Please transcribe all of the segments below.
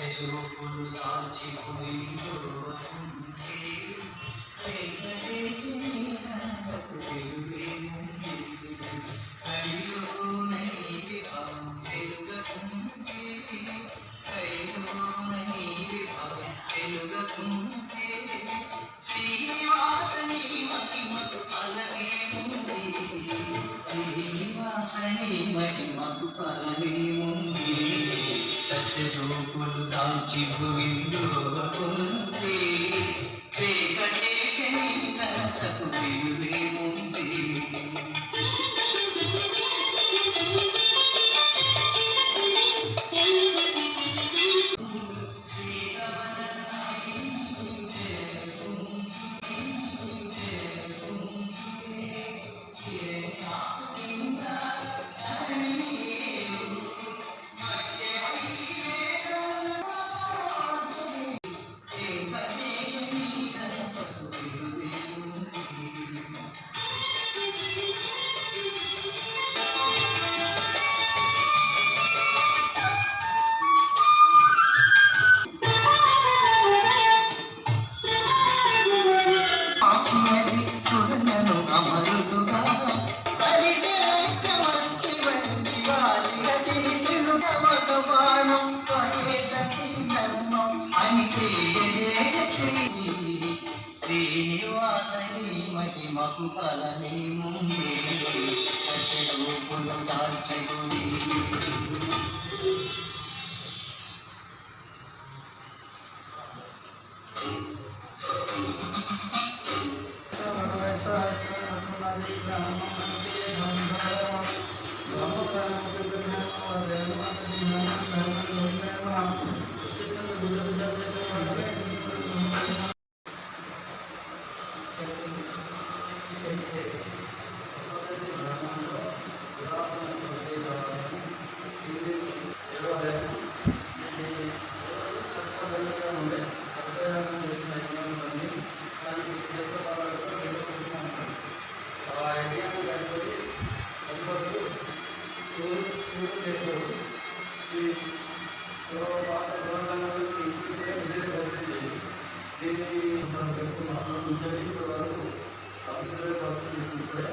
Thank you. Shibuya. പല നീ മുമ്പിൽ കാഴ്ച കൂടി మహిమకు ఫలమే ముందే దశరూపులు దాల్చగుడి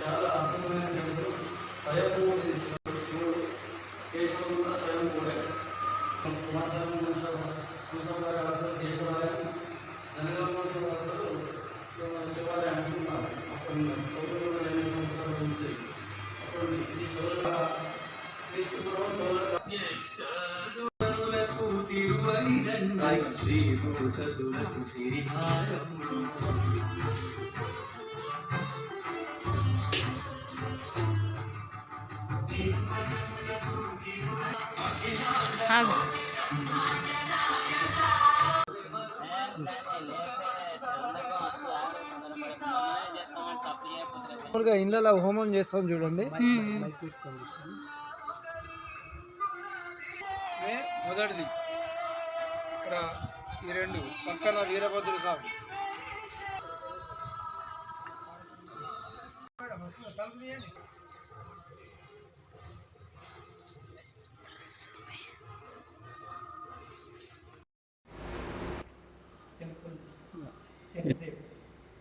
చాలా అద్భుతమైన టెంపుల్ స్వయంభూడి శివుడు కేశవుడు కూడా స్వయంభూడే సమాచారం వంశవారి కేశవాలయం జనగం శివాలయం అంటున్నారు అప్పుడు తొమ్మిది వందల ఎనిమిది సంవత్సరాల అప్పుడు ఇది చోళ శ్రీ భూసతులకు ఆగు ఇళ్ళలో హోమం చేస్తాం చూడండి. మొదటిది. ఇక్కడ ఈ రెండు పక్కన వీరభద్రుడు స్వామి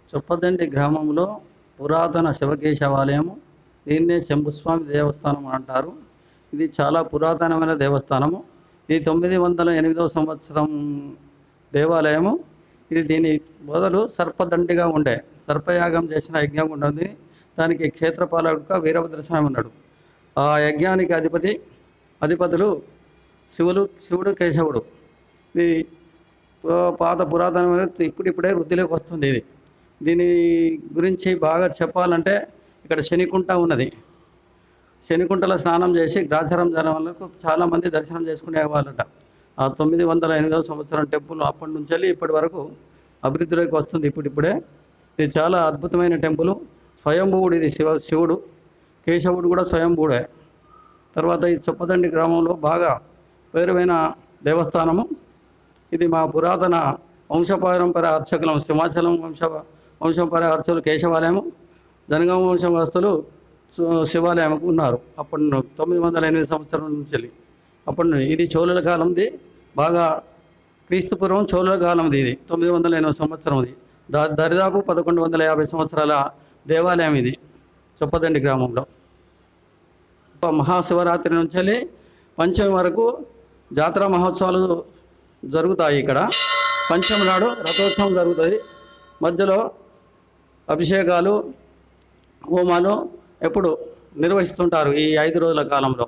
చొప్పదండి గ్రామంలో పురాతన శివకేశవాలయము దీన్నే శంభుస్వామి దేవస్థానం అంటారు. ఇది చాలా పురాతనమైన దేవస్థానము. ఇది తొమ్మిది వందల ఎనిమిదవ సంవత్సరం దేవాలయము. ఇది దీని మొదలు సర్పదండిగా ఉండే సర్పయాగం చేసిన యజ్ఞం ఉంటుంది దానికి క్షేత్రపాలకుడుగా వీరభద్రస్వామి ఉన్నాడు. ఆ యజ్ఞానికి అధిపతి అధిపతులు శివులు శివుడు కేశవుడు. ఇది పాత పురాతనమైన ఇప్పుడిప్పుడే వృద్ధిలోకి వస్తుంది ఇది. దీని గురించి బాగా చెప్పాలంటే ఇక్కడ శనికుంట ఉన్నది. శనికుంటలో స్నానం చేసి గ్రాచారం జనం చాలామంది దర్శనం చేసుకునే వాళ్ళట. ఆ తొమ్మిది వందల ఎనిమిదవ సంవత్సరం టెంపుల్ అప్పటి నుంచి వెళ్ళి ఇప్పటి వరకు అభివృద్ధిలోకి వస్తుంది ఇప్పుడిప్పుడే. ఇది చాలా అద్భుతమైన టెంపుల్. స్వయంభువుడు ఇది శివ శివుడు. కేశవుడు కూడా స్వయంభువుడే. తర్వాత ఈ చొప్పదండి గ్రామంలో బాగా పేరువైన దేవస్థానము. ఇది మా పురాతన వంశపారంపర అర్చకులం సింహాచలం వంశ వంశపర అర్చకులు కేశవాలయము. జనగామ వంశవాస్తులు సు- శివాలయం ఉన్నారు అప్పటి తొమ్మిది వందల ఎనిమిది సంవత్సరం నుంచి అప్పటి ఇది చోళుల కాలంది. బాగా క్రీస్తుపూర్వం చోళుల కాలంది ఇది. తొమ్మిది వందల ఎనిమిది సంవత్సరంది దా దరిదాపు పదకొండు వందల యాభై సంవత్సరాల దేవాలయం ఇది. చొప్పదండి గ్రామంలో. మహాశివరాత్రి నుంచి వెళ్ళి పంచమి వరకు జాతర మహోత్సవాలు జరుగుతాయి ఇక్కడ. పంచమి నాడు రథోత్సవం జరుగుతుంది మధ్యలో అభిషేకాలు హోమాలు ఎప్పుడు నిర్వహిస్తుంటారు ఈ ఐదు రోజుల కాలంలో?